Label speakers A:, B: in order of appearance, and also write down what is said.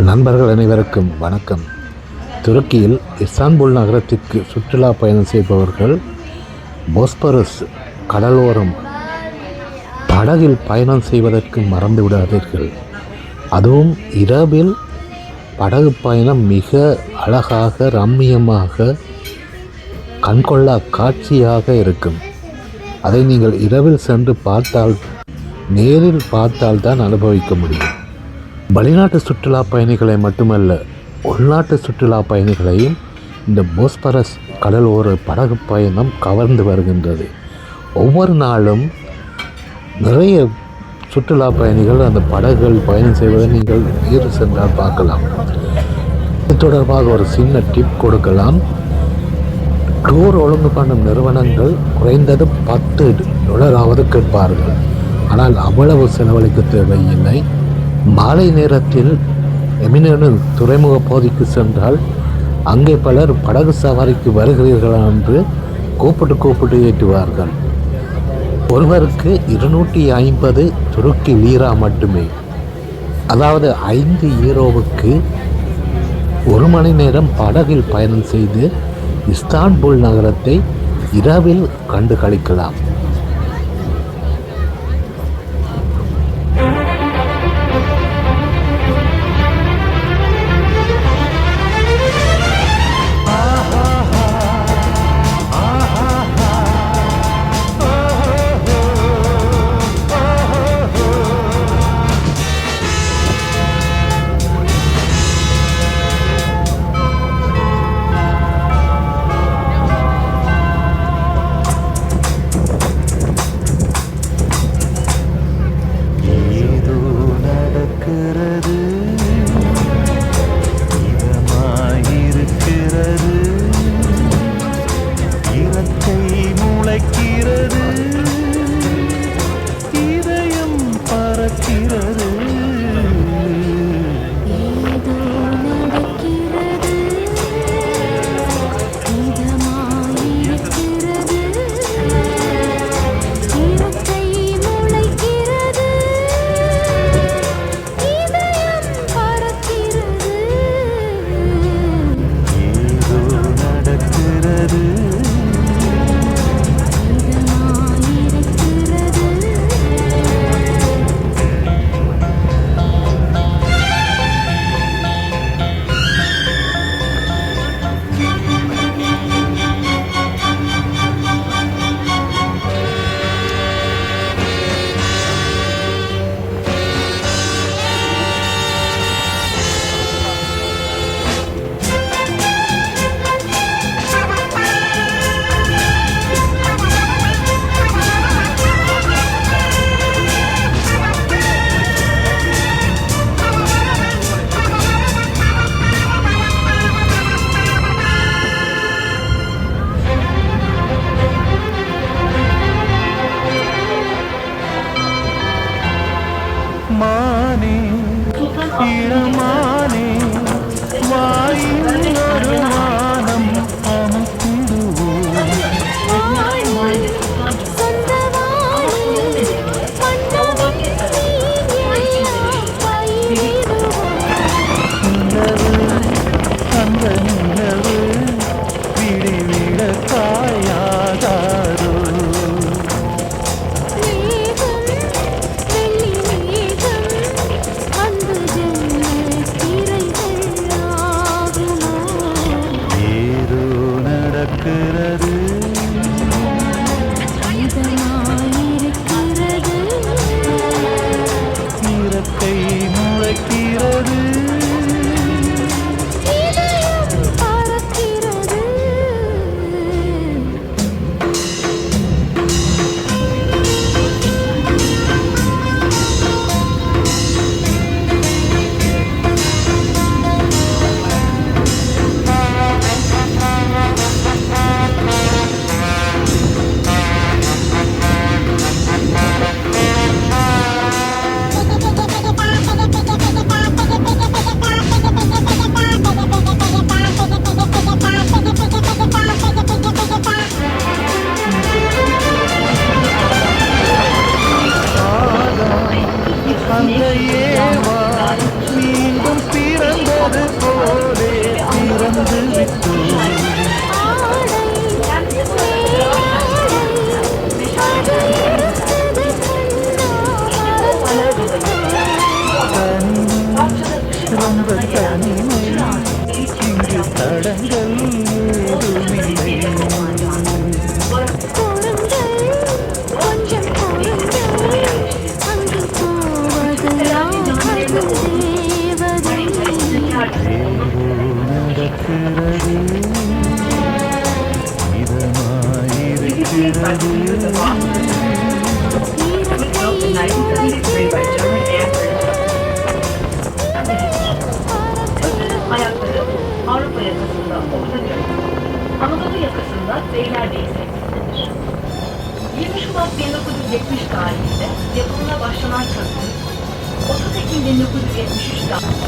A: நண்பர்கள் அனைவருக்கும் வணக்கம். துருக்கியில் இஸ்தான்புல் நகரத்திற்கு சுற்றுலா பயணம் செய்பவர்கள் போஸ்பரஸ் கடலோரம் படகில் பயணம் செய்வதற்கு மறந்து விடாதீர்கள். அதுவும் இரவில் படகு பயணம் மிக அழகாக ரம்மியமாக கண்கொள்ளா காட்சியாக இருக்கும். அதை நீங்கள் இரவில் சென்று பார்த்தால் நேரில் பார்த்தால் தான் அனுபவிக்க முடியும். வெளிநாட்டு சுற்றுலா பயணிகளை மட்டுமல்ல உள்நாட்டு சுற்றுலா பயணிகளையும் இந்த போஸ்பரஸ் கடலோர படகு பயணம் கவர்ந்து வருகின்றது. ஒவ்வொரு நாளும் நிறைய சுற்றுலா பயணிகள் அந்த படகுகள் பயணம் செய்வதை நீங்கள் நேரு சென்றால் பார்க்கலாம். இது தொடர்பாக ஒரு சின்ன டிப் கொடுக்கலாம். டூர் ஒழுங்கு பண்ணும் நிறுவனங்கள் குறைந்தது பத்து டொலராவது கேட்பார்கள். ஆனால் அவ்வளவு செலவழிக்க தேவையில்லை. மாலை நேரத்தில் எமினனு துறைமுக பகுதிக்கு சென்றால் அங்கே பலர் படகு சவாரிக்கு வருகிறீர்களா என்று கூப்பிட்டு கூப்பிட்டு ஏற்றுவார்கள். ஒருவருக்கு இருநூற்றி ஐம்பது துருக்கி லீரா மட்டுமே. அதாவது ஐந்து ஈரோவுக்கு ஒரு மணி நேரம் படகில் பயணம் செய்து இஸ்தான்புல் நகரத்தை இரவில் கண்டு
B: கழிக்கலாம் தேவதை
C: ஏதோ நடக்கிறது இதமாயிருக்கிறது
D: Anadolu yakasında Beylerbeyi semtindedir. 20 Şubat 1970 tarihinde yapımına başlanan köprü, 30 Ekim 1973 tarihinde